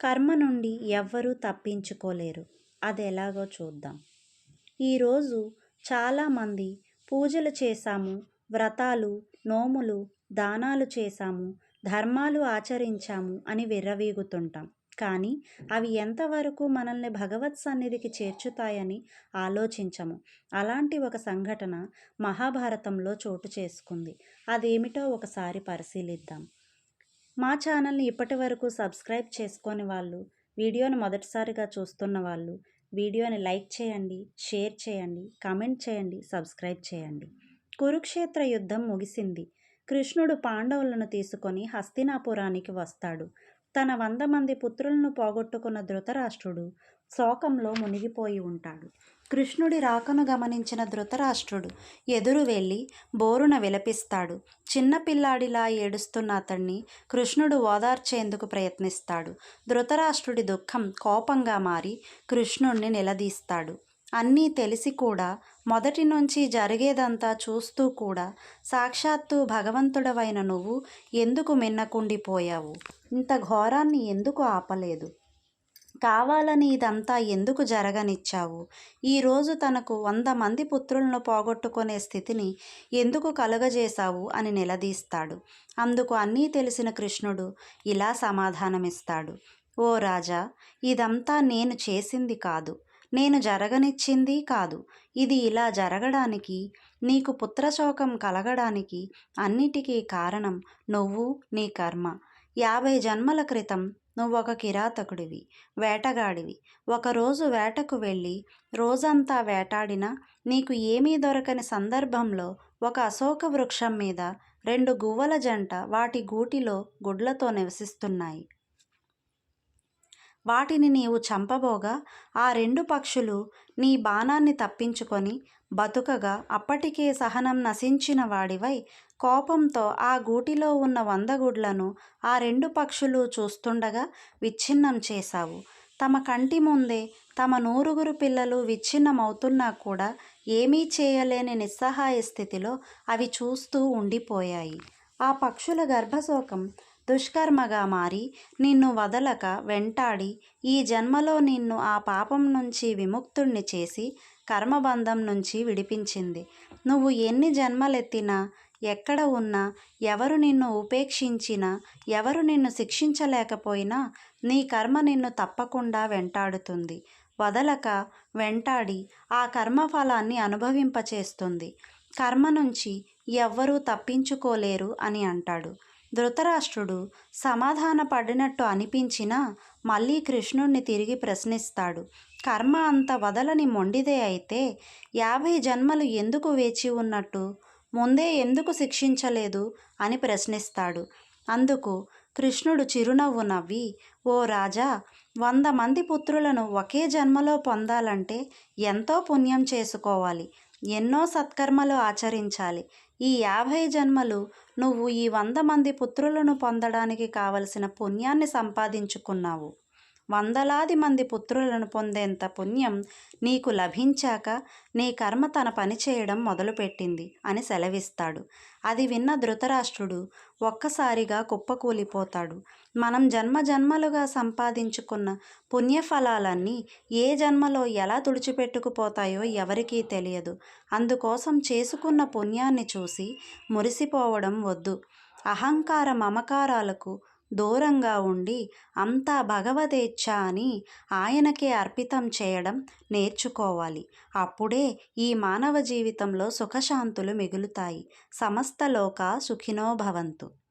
కర్మ నుండి ఎవ్వరూ తప్పించుకోలేరు. అది ఎలాగో చూద్దాం. ఈరోజు చాలామంది పూజలు చేశాము వ్రతాలు నోములు దానాలు చేశాము ధర్మాలు ఆచరించాము అని విర్రవీగుతుంటాం. కానీ అవి ఎంతవరకు మనల్ని భగవత్ సన్నిధికి చేర్చుతాయని ఆలోచించము. అలాంటి ఒక సంఘటన మహాభారతంలో చోటు చేసుకుంది. అదేమిటో ఒకసారి పరిశీలిద్దాం. మా ఛానల్ని ఇప్పటి వరకు సబ్స్క్రైబ్ చేసుకొని వాళ్ళు వీడియోను మొదటిసారిగా చూస్తున్న వాళ్ళు వీడియోని లైక్ చేయండి షేర్ చేయండి కామెంట్ చేయండి సబ్స్క్రైబ్ చేయండి. కురుక్షేత్ర యుద్ధం ముగిసింది. కృష్ణుడు పాండవులను తీసుకొని హస్తినాపురానికి వస్తాడు. తన వంద మంది పుత్రులను పోగొట్టుకున్న ధృతరాష్ట్రుడు శోకంలో మునిగిపోయి ఉంటాడు. కృష్ణుడి రాకను గమనించిన ధృతరాష్ట్రుడు ఎదురు వెళ్ళి బోరున విలపిస్తాడు. చిన్నపిల్లాడిలా ఏడుస్తున్న అతన్ని కృష్ణుడు ఓదార్చేందుకు ప్రయత్నిస్తాడు. ధృతరాష్ట్రుడి దుఃఖం కోపంగా మారి కృష్ణుణ్ణి నిలదీస్తాడు. అన్నీ తెలిసి కూడా మొదటి నుంచి జరిగేదంతా చూస్తూ కూడా సాక్షాత్తు భగవంతుడవైన నువ్వు ఎందుకు మిన్నకుండిపోయావు? ఇంత ఘోరాన్ని ఎందుకు ఆపలేదు? కావాలని ఇదంతా ఎందుకు జరగనిచ్చావు? ఈరోజు తనకు వంద మంది పుత్రులను పోగొట్టుకునే స్థితిని ఎందుకు కలుగజేశావు అని నిలదీస్తాడు. అందుకు అన్నీ తెలిసిన కృష్ణుడు ఇలా సమాధానమిస్తాడు. ఓ రాజా ఇదంతా నేను చేసింది కాదు. నేను జరగనిచ్చింది కాదు. ఇది ఇలా జరగడానికి నీకు పుత్రశోకం కలగడానికి అన్నిటికీ కారణం నువ్వు నీ కర్మ. యాభై జన్మల క్రితం నువ్వొక కిరాతకుడివి వేటగాడివి. ఒకరోజు వేటకు వెళ్ళి రోజంతా వేటాడినా నీకు ఏమీ దొరకని సందర్భంలో ఒక అశోక వృక్షం మీద రెండు గువ్వల జంట వాటి గూటిలో గుడ్లతో నివసిస్తున్నాయి. వాటిని నీవు చంపబోగా ఆ రెండు పక్షులు నీ బాణాన్ని తప్పించుకొని బతుకగా అప్పటికే సహనం నశించిన వాడివై కోపంతో ఆ గూటిలో ఉన్న వంద గుడ్లను ఆ రెండు పక్షులు చూస్తుండగా విచ్ఛిన్నం చేశావు. తమ కంటి ముందే తమ నూరుగురు పిల్లలు విచ్ఛిన్నమవుతున్నా కూడా ఏమీ చేయలేని నిస్సహాయ స్థితిలో అవి చూస్తూ ఉండిపోయాయి. ఆ పక్షుల గర్భశోకం దుష్కర్మగా మారి నిన్ను వదలక వెంటాడి ఈ జన్మలో నిన్ను ఆ పాపం నుంచి విముక్తుణ్ణి చేసి కర్మబంధం నుంచి విడిపించింది. నువ్వు ఎన్ని జన్మలెత్తినా ఎక్కడ ఉన్నా ఎవరు నిన్ను ఉపేక్షించినా ఎవరు నిన్ను శిక్షించలేకపోయినా నీ కర్మ నిన్ను తప్పకుండా వెంటాడుతుంది. వదలక వెంటాడి ఆ కర్మఫలాన్ని అనుభవింపచేస్తుంది. కర్మ నుంచి ఎవ్వరూ తప్పించుకోలేరు అని అంటాడు. ధృతరాష్ట్రుడు సమాధాన పడినట్టు అనిపించినా మళ్ళీ కృష్ణుణ్ణి తిరిగి ప్రశ్నిస్తాడు. కర్మ అంత వదలని మొండిదే అయితే యాభై జన్మలు ఎందుకు వేచి ఉన్నట్టు? ముందే ఎందుకు శిక్షించలేదు? అని ప్రశ్నిస్తాడు. అందుకు కృష్ణుడు చిరునవ్వు నవ్వి ఓ రాజా వంద మంది పుత్రులను ఒకే జన్మలో పొందాలంటే ఎంతో పుణ్యం చేసుకోవాలి. ఎన్నో సత్కర్మలు ఆచరించాలి. ఈ యాభై జన్మలు నువ్వు ఈ వంద మంది పుత్రులను పొందడానికి కావలసిన పుణ్యాన్ని సంపాదించుకున్నావు. వందలాది మంది పుత్రులను పొందేంత పుణ్యం నీకు లభించాక నీ కర్మ తన పని చేయడం మొదలుపెట్టింది అని సెలవిస్తాడు. అది విన్న ధృతరాష్ట్రుడు ఒక్కసారిగా కుప్పకూలిపోతాడు. మనం జన్మ జన్మలుగా సంపాదించుకున్న పుణ్యఫలాలన్నీ ఏ జన్మలో ఎలా తుడిచిపెట్టుకుపోతాయో ఎవరికీ తెలియదు. అందుకోసం చేసుకున్న పుణ్యాన్ని చూసి మురిసిపోవడం వద్దు. అహంకార మమకారాలకు దూరంగా ఉండి అంతా భగవదేచ్ఛ అని ఆయనకే అర్పితం చేయడం నేర్చుకోవాలి. అప్పుడే ఈ మానవ జీవితంలో సుఖశాంతులు మిగులుతాయి. సమస్తలోక సుఖినో భవంతు.